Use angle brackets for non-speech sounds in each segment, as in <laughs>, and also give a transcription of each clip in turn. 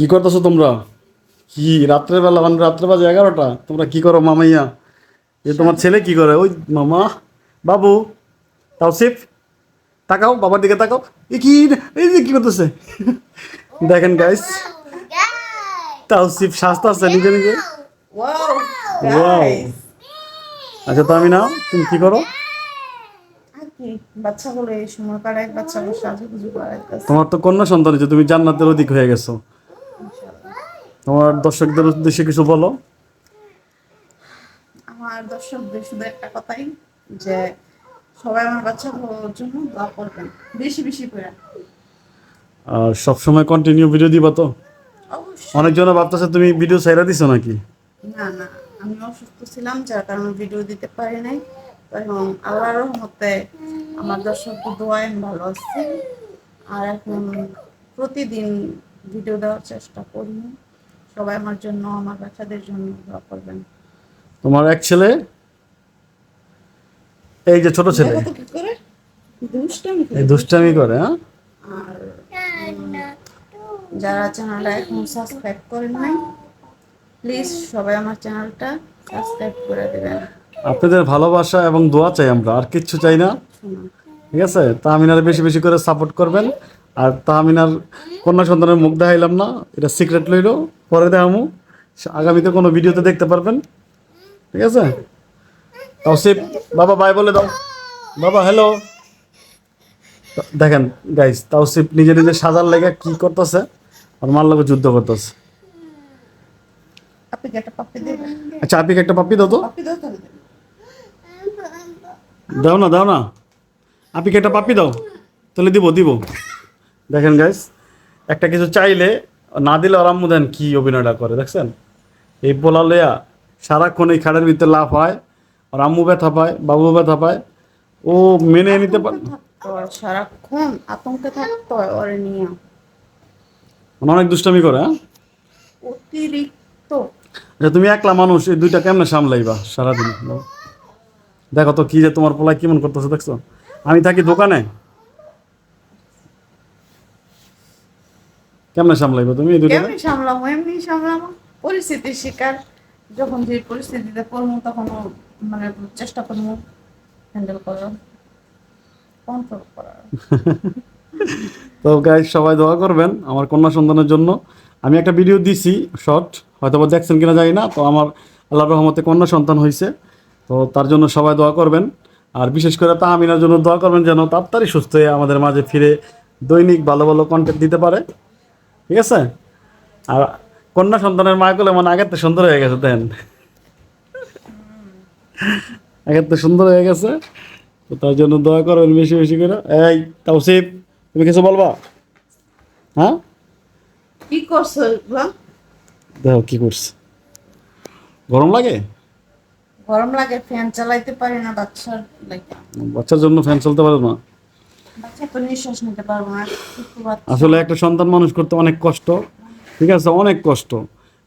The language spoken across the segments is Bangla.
কি করতেছো তোমরা? কি রাত্রেবেলা মানে রাত্রে বাজে এগারোটা? তোমরা কি করো মামাইয়া? এ তোমার ছেলে কি করে? ওই মামা বাবু তাও তাওসিফ তাকাও বাবার দিকে তাকাও। এ কি এই যে কি করতেছে? দেখেন গাইস তাওসিফ শাস্তা আছে নিজে নিজে। Wow. আচ্ছা তো আমি না তুমি কি করো? বাচ্চাগুলো এই সময় কাটায় বাচ্চাগুলো সাজুগুজু করাইতেছে তোমার তো কন্যা সন্তান তুমি জান্নাতের অধিক হয়ে গেছো। তোমার দর্শকদের উদ্দেশ্যে কিছু বলো। আমার দর্শকদের শুধু একটা কথাই যে সবাই আমার বাচ্চা বাচ্চাগুলোর জন্য দোয়া করবেন বেশি বেশি করে। আর সবসময় কন্টিনিউ ভিডিও দিবা তো? অনেকজনে ভাবতেছে তুমি ভিডিও সাইরা দিছো নাকি? না না আমি অসুস্থ ছিলাম যার কারণে ভিডিও দিতে পারি নাই। এবং আল্লাহর রহমতে আমার দর্শকদের দোয়ায় আমি ভালো আছি। আর এখন প্রতিদিন ভিডিও দেওয়ার চেষ্টা করি সবাই আমার জন্য আমার বাচ্চাদের জন্য দোয়া করবেন। তোমার এক ছেলে? এই যে ছোট ছেলে। কি করে? দুষ্টামি করে। দুষ্টামি করে হ্যাঁ? যারা চ্যানেলটা এখন সাবস্ক্রাইব করেন নাই প্লিজ সবাই আমার চ্যানেলটা সাবস্ক্রাইব করে দেবেন। আপনাদের ভালোবাসা এবং দোয়া চাই আমরা আর কিচ্ছু চাই না। ঠিক আছে? তাহমিনার বেশি বেশি করে সাপোর্ট করবেন। আর তাহমিনার কন্যা সন্তানের মুখ দেখাইলাম না এটা সিক্রেট লইলো পরে দেখামু। আগামীতে কোনো ভিডিওতে দেখতে পারবেন। ঠিক আছে? তাও তাওসিফ বাবা বাই বলে দাও। বাবা হ্যালো দেখেন গাইস তাওসিফ নিজে নিজে সাজার লেগে কি করতেছে? আর মার লগে যুদ্ধ করতেছে। আচ্ছা আপনি কি একটা পাপ্পি দাও তো। দাও না দাও না। আপিকে একটা পাপ্পি দাও। তাহলে দিব দিব। দেখেন গাইস একটা কিছু চাইলে না দিলে ওর আম্মু দেন কি অভিনয়টা করে দেখছেন? এই বলা লইয়া সারাক্ষণ এই খাড়ের ভিতরে লাভ হয় ওর আম্মু ব্যথা পায় বাবু ব্যথা পায় ও মেনে নিতে পারে সারাক্ষণ আতঙ্কে থাকতো ওরে নিয়ে। মানে অনেক দুষ্টামি করে হ্যাঁ? অতিরিক্ত। আচ্ছা তুমি একলা মানুষ এই দুইটা কেমনে সামলাইবা সারাদিন? দেখো তো কি যে তোমার পোলায় কেমন করতেছে দেখছ? আমি থাকি দোকানে কেমনে সামলাইবা তুমি এই দুইটা? কেমনি সামলামো? এমনি সামলামো। পরিস্থিতির শিকার। যখন যে পরিস্থিতিতে পড়ব তখন মানে চেষ্টা করব হ্যান্ডেল করার কন্ট্রোল করার। <laughs> তো গাইজ সবাই দোয়া করবেন আমার কন্যা সন্তানের জন্য। আমি একটা ভিডিও দিছি শর্ট হয়তো বা দেখছেন কিনা জানি না তো আমার আল্লাহ রহমতে কন্যা সন্তান হয়েছে তো তার জন্য সবাই দোয়া করবেন। আর বিশেষ করে তা আমিনার জন্য দোয়া করবেন যেন তাড়াতাড়ি সুস্থ হয়ে আমাদের মাঝে ফিরে দৈনিক ভালো ভালো কন্টেন্ট দিতে পারে। ঠিক আছে? আর কন্যা সন্তানের মা করলে মানে আগের তো সুন্দর হয়ে গেছে দেন। আগের তো সুন্দর হয়ে গেছে তো তার জন্য দয়া করবেন বেশি বেশি করে। এই তাওসিফ তুমি কিছু বলবা? হ্যাঁ? কি করছ? দেখো কি করছে। গরম লাগে? গরম লাগে ফ্যান চালাইতে পারি না বাচ্চার লাগে। বাচ্চার জন্য ফ্যান চলতে পারে না? আসলে একটা সন্তান মানুষ করতে অনেক কষ্ট ঠিক আছে? অনেক কষ্ট।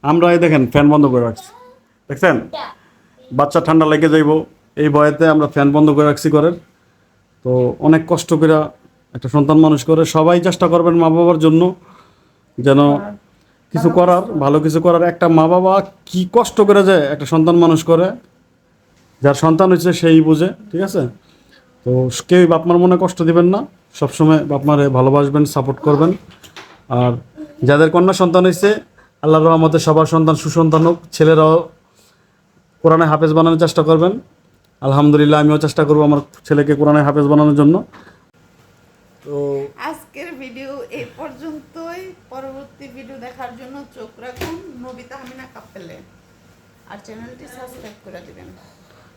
আমরা এই দেখেন ফ্যান বন্ধ করে রাখছি। দেখছেন? বাচ্চা ঠান্ডা লেগে যাইব। এই ভয়েতে আমরা ফ্যান বন্ধ করে রাখছি ঘরের। তো অনেক কষ্ট করে একটা সন্তান মানুষ করে। সবাই চেষ্টা করবেন মা বাবার জন্য যেন কিছু করার ভালো কিছু করার। একটা মা বাবা কি কষ্ট করে যায় একটা সন্তান মানুষ করে যার সন্তান হচ্ছে সেই বুঝে ঠিক আছে? তো কেউই বাপমার মনে কষ্ট দিবেন না। সবসময় বাপমারে ভালোবাসবেন সাপোর্ট করবেন। আর যাদের কন্যা সন্তান হয়েছে আল্লাহর রহমতে সবার সন্তান সুসন্তান হোক, ছেলেরাও কোরআনে হাফেজ বানানোর চেষ্টা করবেন। আলহামদুলিল্লাহ, আমিও চেষ্টা করব আমার ছেলেকে কোরআনে হাফেজ বানানোর জন্য। তো আজকের ভিডিও এই পর্যন্তই। পরবর্তী ভিডিও দেখার জন্য চোখ রাখুন। নবিতা হামিনা কাপেলে। আর চ্যানেলটি সাবস্ক্রাইব করে দিবেন।